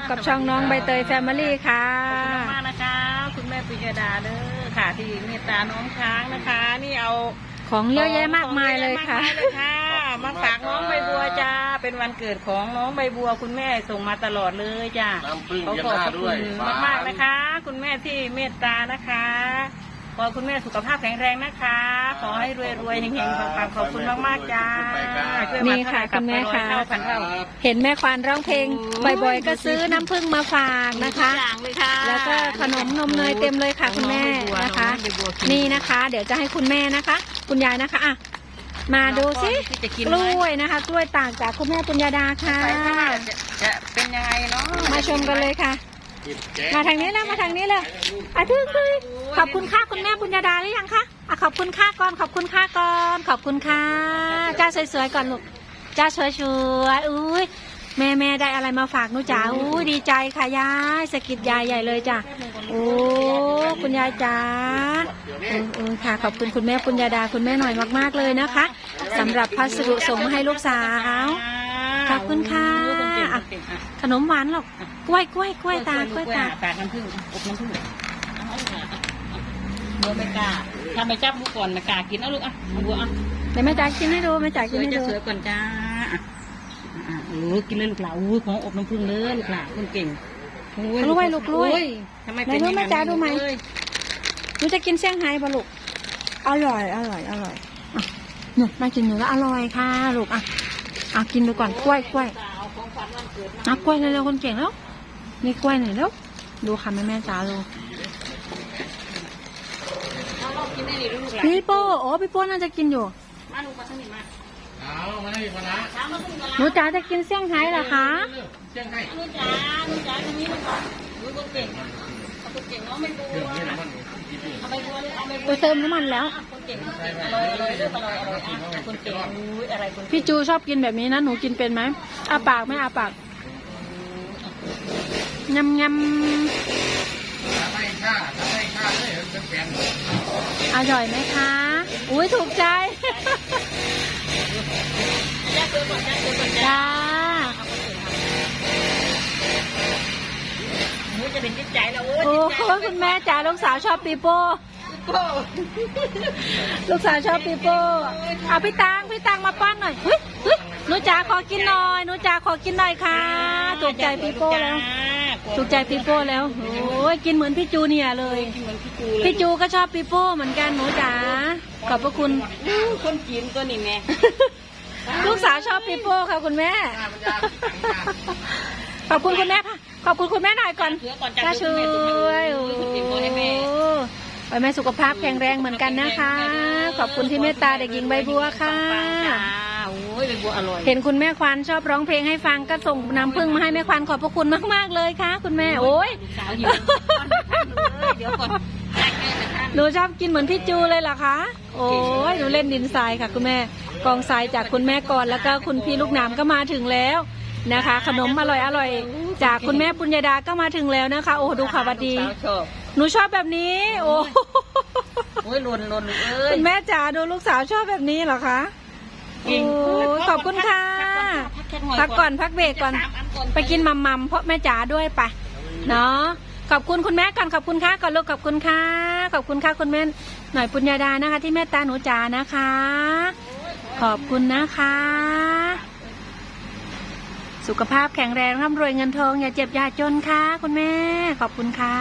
บกับช่องน้องใบเตยแฟมิลี่ค่ะ ขอบคุณมากๆนะคะ คุณแม่ปิยดาเด้อค่ะที่เมตตาน้องช้างนะคะ นี่เอาของเยอะแยะมากมายเลยค่ะ ของเยอแยะมากมายเลยค่ะ มาฝากน้องใบบัวจ้า เป็นวันเกิดของน้องใบบัว คุณแม่ส่งมาตลอดเลยจ้าน้ำผึ้งขอเย็นขอบหน้าพระด้คุวยณมากๆนะคะ คุณแม่ที่เมตตานะคะ ขอคุณแม่สุขภาพแข็งแรงนะคะ ขอให้รวยๆเฮงๆปังๆขอบคุณมากๆจ้าช่วยมานี่ค่ะเท่าไหร่คุณแม่กลับไปร้อยค่ะ เท่าพันเท่าเห็นแม่ควานร้องเพลงบ่อยๆ ก็ซื้อน้ำผึ้งมาฝากนะคะทุกอย่างเลยค่ะแล้วก็ขนมนมเนยเต็มเลยค่ะคุณแม่นะคะ นี่นะคะ เดี๋ยวจะให้คุณแม่นะคะ คุณยายนะคะอะมาดูสิที่จะกินกไหมล้วยนะคะ กล้วยต่างจากคุณแม่ปุญญาดาค่ะไปข้างหน้าจะจะเป็นยังไงเนาะมาชมกันเลยค่ะ มาทางนี้แล้วมาทางนี้เลยอะทึ่งทึ่งขอบคุณค่ะคุณแม่ปุญญาดาหรือยังคะ อะขอบคุณค่ะก่อนขอบคุณค่ะก่อนขอบคุณค่ะจ้าสวยๆก่อนลูกจ้าสวยๆอุ้ยแม่แม่ได้อะไรมาฝากหนูจ๋าอุ้ยดีใจค่ะยายสะกิดยายใหญ่เลยจ้ะโอ้คุณยายจ๋าเออเออค่ะขอบคุณคุณแม่ปุญญาดาคุณแม่หน่อยมาก ๆเลยนะคะสำหรับพัสดุส่งมาให้ลูกสาวขอบคุณค่ะอะขนมหวานหรอกกล้วยกล้วยกล้วยตากล้วยตาตากน้ำผึ้งอบน้ำผึ้งเดี๋ยวไม่กล้า ถ้าไม่จับลูกก่อนไม่กล้ากินเอาลูกอะเอาบัวอะเดี๋ยวแม่จ๋ากินให้ดูแม่จ๋าสกินวยให้จะดูสวยก่อนจ้าอะอะโอ้กินเลยลูกหลานอู้ของอบน้ำผึ้งเลยลูกหลานคนเก่งโอ้กล้วยลูกกล้วยโอ้ทำไมเป็นไหนดูแม่จ๋าดูไหม เอ้ยหนูจะกินเซี่ยงไฮ้ปะลูกอร่อยอร่อยอร่อยอะเนี่ยแม่กินหนูแล้วอร่อยค่ะลูกอะอะกินดูก่อนกล้วยกล้วยสาวของขวัญวันเกิดมาอะกล้วยเร็วๆคนเก่งแล้วมีกล้วยหน่อยแล้วดูค่ะแม่แม่จ๋าดูเอาลอง กินได้ดิลูกหลานพี่โป้โอ้พี่โป้น่าจะกินอยู่มาลูกมาทางนี้มาเอามาให้มานะถามมาพึ่งกันหนูจ๋าจะกินเซี่ยงไฮ้เหรอคะเชียงให้ลูกจ๋าลูกจ๋าตรงนี้ลูกลูกคนเก่งเอาคนเก่งน้องไม่บัวเครื่องนี้มันกินดีเอาไปบัวเลยเอาไปบัไปวเติมน้ำมันแล้ว คนเก่งอร่อยอร่อยเรื่องอร่อยอร่อยอะคนเก่งอุ้ยอะไรคนเก่งพี่จูชอบกินแบบนี้นะ หนูกินเป็นไหมอาปากไหม่อาปากยำยถ้าไม่ค่าถ้าไม่ค่าเลยเป็นแฟนำ อร่อยไหมคะ อุ้ยถูกใจแยกตัวก่อนแยกตัวก่อนจ้าจ้าหนูจะเป็นจิตใจแล้วโอ้ยโอ้จิตใจโหคุณแม่จ๋าลูกสาวชอบปีโป้โอ้ลูกสาวชอบปีโป้เอาพี่ตังพี่ตังมาป้อนหน่อยเฮ้ยเฮ้ย หนูจ๋าขอกินหน่อยหนูจ๋าขอกินหน่อยค่ะถูกใจปีโป้แล้วถูกใจปีโป้แล้วโอ้ยกินเหมือนพี่จูเนี่ยเลย กินเหมือนพี่จูเลยพี่จูก็ชอบปีโป้เหมือนกันหนูจ๋าขอบพระคุณอู้คนจีนก็นี่แม่ลูกสาวชอบปีโป้ค่ะคุณแม่ขอบคุณคุณแม่ค่ะขอบคุณคุณแม่หน่อยก่อนเสือก่อนจ้าจ้าช่วยโอ้คนจีนก็ให้แม่ไปแม่สุขภาพแข็งแรงเหมือนกันนะคะ ขอบคุณที่เมตตาเด็กหญิงใบบัวค่ะโอ้ยใบบัวอร่อย เห็นคุณแม่ควานชอบร้องเพลงให้ฟังก็ส่งน้ำพึ่งมาให้แม่ควานขอบพระคุณมากๆเลยค่ะ คุณแม่โอ้ยลูกสาวหิวเลยเดี๋ยวก่อนแยกแม่นะท่านหนูชอบกินเหมือนพี่จูเลยเหรอคะ โอ้ยหนูเล่นดินทรายค่ะ คุณแม่ กองทรายจากคุณแม่ก่อนแล้วก็คุณพี่ลูกหนามก็มาถึงแล้วนะคะ ขนมอร่อยอร่อยๆจากคุณแม่ปุญญาดาก็มาถึงแล้วนะคะ โอ้ดูข่าววัดดีลูกสาวชอบหนูชอบแบบนี้โอ้โอ้ยหล่นหล่นเอ้ยคุณแม่จ๋าดูลูกสาวชอบแบบนี้เหรอคะเก่ง โอ้ยขอบคุณค่ะ พักก่อนพักเบรกก่อน ไปกินมัมมัมเพราะแม่จ๋าด้วยไปเนาะขอบคุณคุณแม่ก่อนขอบคุณค่ะก่อนลูกขอบคุณค่ะ ขอบคุณค่ะคุณแม่หน่อยปุญญาดานะคะ ที่แม่ตาหนูจ๋านะคะ ขอบคุณนะคะ สุขภาพแข็งแรงร่ำรวยเงินทองอย่าเจ็บอย่าจนค่ะ คุณแม่ ขอบคุณค่ะ